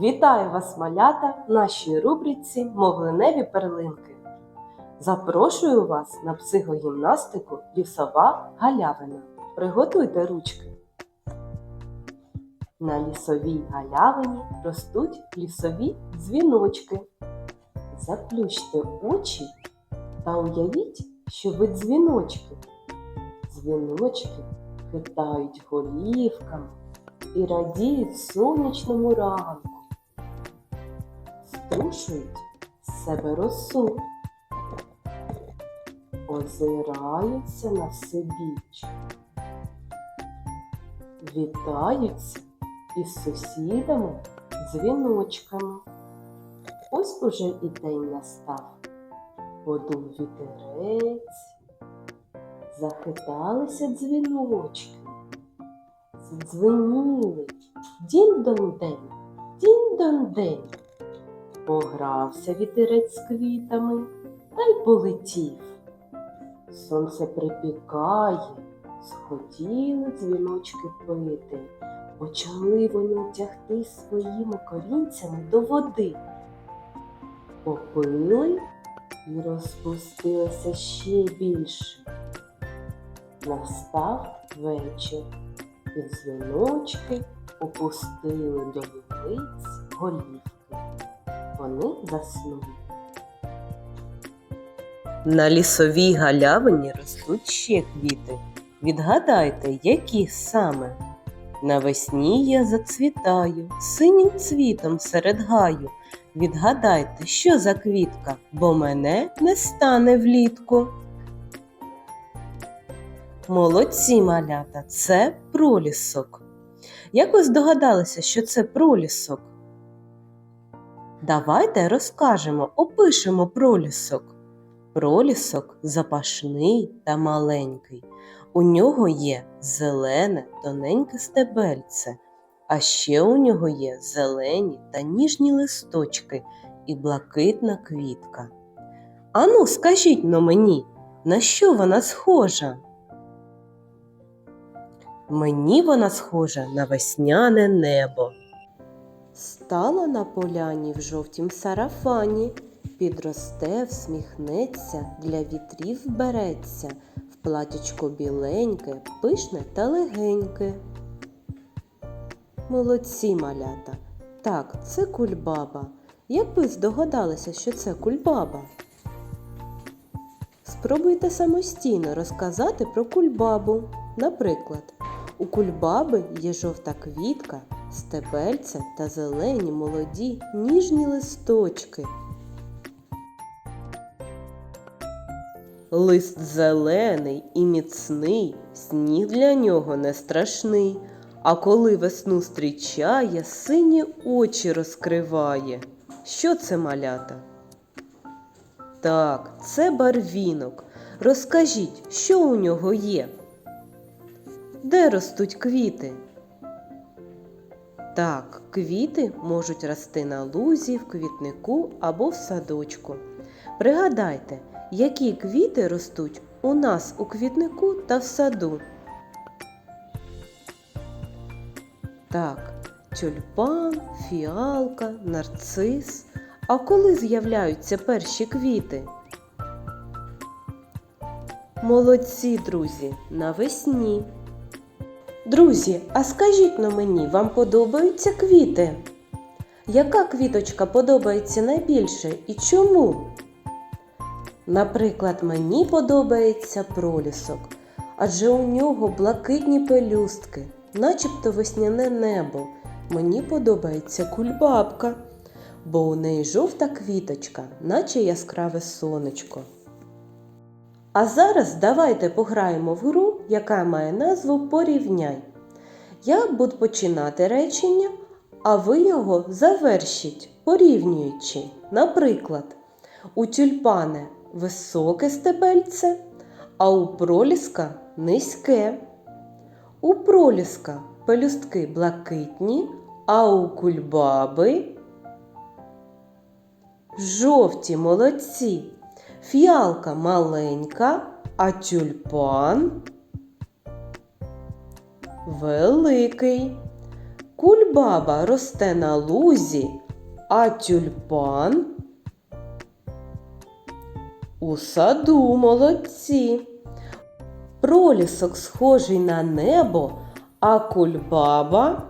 Вітаю вас, малята, в нашій рубриці Мовленеві перлинки. Запрошую вас на психогімнастику Лісова галявина. Приготуйте ручки. На лісовій галявині ростуть лісові дзвіночки. Заплющте очі та уявіть, що ви дзвіночки. Дзвіночки хитають голівками і радіють сонячному ранку. Струшують з себе росу, озираються на все біч, вітаються із сусідами дзвіночками. Ось уже і день настав. Подув вітерець, захиталися дзвіночки, задзвеніли дінь-дон-день, дінь-дон-день. Погрався вітерець з квітами та й полетів. Сонце припікає, схотіли дзвіночки пити, почали вони тягти своїми корінцями до води. Попили і розпустилося ще більше. Настав вечір, і дзвіночки опустили до вулиць голівки. Вони заснули. На лісовій галявині ростуть ще квіти. Відгадайте, які саме? Навесні я зацвітаю синім цвітом серед гаю. Відгадайте, що за квітка, бо мене не стане влітку. Молодці малята, це пролісок. Як ви здогадалися, що це пролісок? Давайте розкажемо, опишемо пролісок. Пролісок запашний та маленький. У нього є зелене тоненьке стебельце, а ще у нього є зелені та ніжні листочки і блакитна квітка. Ану, скажіть но мені, на що вона схожа? Мені вона схожа на весняне небо. Стала на поляні в жовтім сарафані, підросте, всміхнеться, для вітрів береться, в платячко біленьке, пишне та легеньке. Молодці малята. Так, це кульбаба. Як ви здогадалися, що це кульбаба? Спробуйте самостійно розказати про кульбабу. Наприклад, у кульбаби є жовта квітка, стебельця та зелені молоді ніжні листочки. Лист зелений і міцний, сніг для нього не страшний, а коли весну зустрічає, сині очі розкриває. Що це малята? Так, це барвінок. Розкажіть, що у нього є? Де ростуть квіти? Так, квіти можуть рости на лузі, в квітнику або в садочку. Пригадайте, які квіти ростуть у нас у квітнику та в саду. Так, тюльпан, фіалка, нарцис. А коли з'являються перші квіти? Молодці, друзі, навесні. Друзі, а скажіть на мені, вам подобаються квіти? Яка квіточка подобається найбільше і чому? Наприклад, мені подобається пролісок, адже у нього блакитні пелюстки, начебто весняне небо. Мені подобається кульбабка, бо у неї жовта квіточка, наче яскраве сонечко. А зараз давайте пограємо в гру, яка має назву Порівняй. Я буду починати речення, а ви його завершіть, порівнюючи. Наприклад, у тюльпани високе стебельце, а у проліска низьке. У проліска пелюстки блакитні, а у кульбаби жовті молодці. Фіалка маленька, а тюльпан великий. Кульбаба росте на лузі, а тюльпан у саду молодці. Пролісок схожий на небо, а кульбаба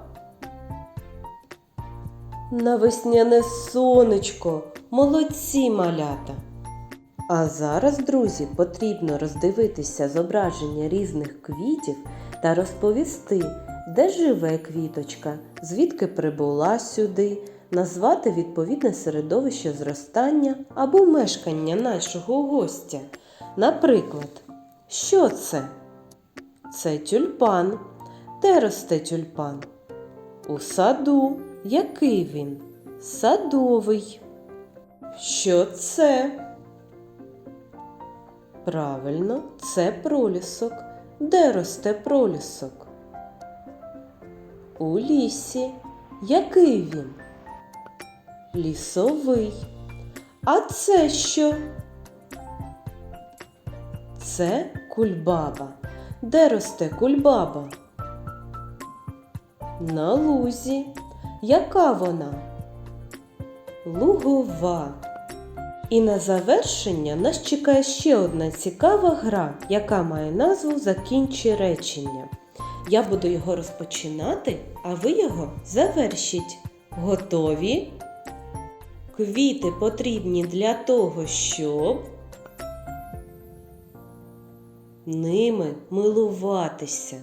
на весняне сонечко. Молодці малята. А зараз, друзі, потрібно роздивитися зображення різних квітів та розповісти, де живе квіточка, звідки прибула сюди, назвати відповідне середовище зростання або мешкання нашого гостя. Наприклад, що це? Це тюльпан. Де росте тюльпан? У саду. Який він? Садовий. Що це? Правильно, це пролісок. Де росте пролісок? У лісі. Який він? Лісовий. А це що? Це кульбаба. Де росте кульбаба? На лузі. Яка вона? Лугова. І на завершення нас чекає ще одна цікава гра, яка має назву Закінчи речення. Я буду його розпочинати, а ви його завершіть. Готові? Квіти потрібні для того, щоб ними милуватися.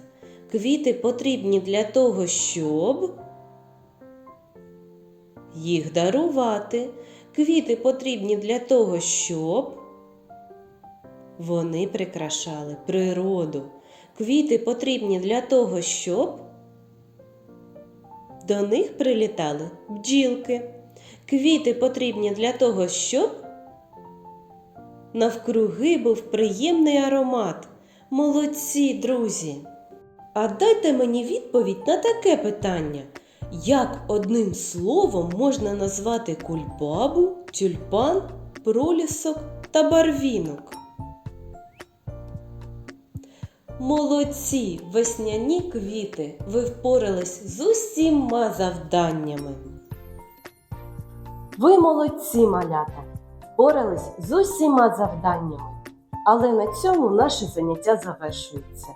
Квіти потрібні для того, щоб їх дарувати. Квіти потрібні для того, щоб вони прикрашали природу. Квіти потрібні для того, щоб до них прилітали бджілки. Квіти потрібні для того, щоб навкруги був приємний аромат. Молодці, друзі! А дайте мені відповідь на таке питання. Як одним словом можна назвати кульбабу, тюльпан, пролісок та барвінок? Молодці, весняні квіти, ви впорались з усіма завданнями. Ви молодці, малята, впорались з усіма завданнями. Але на цьому наше заняття завершується.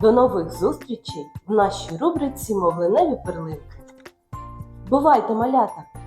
До нових зустрічей в нашій рубриці Мовленеві перлинки. Бувайте, малята!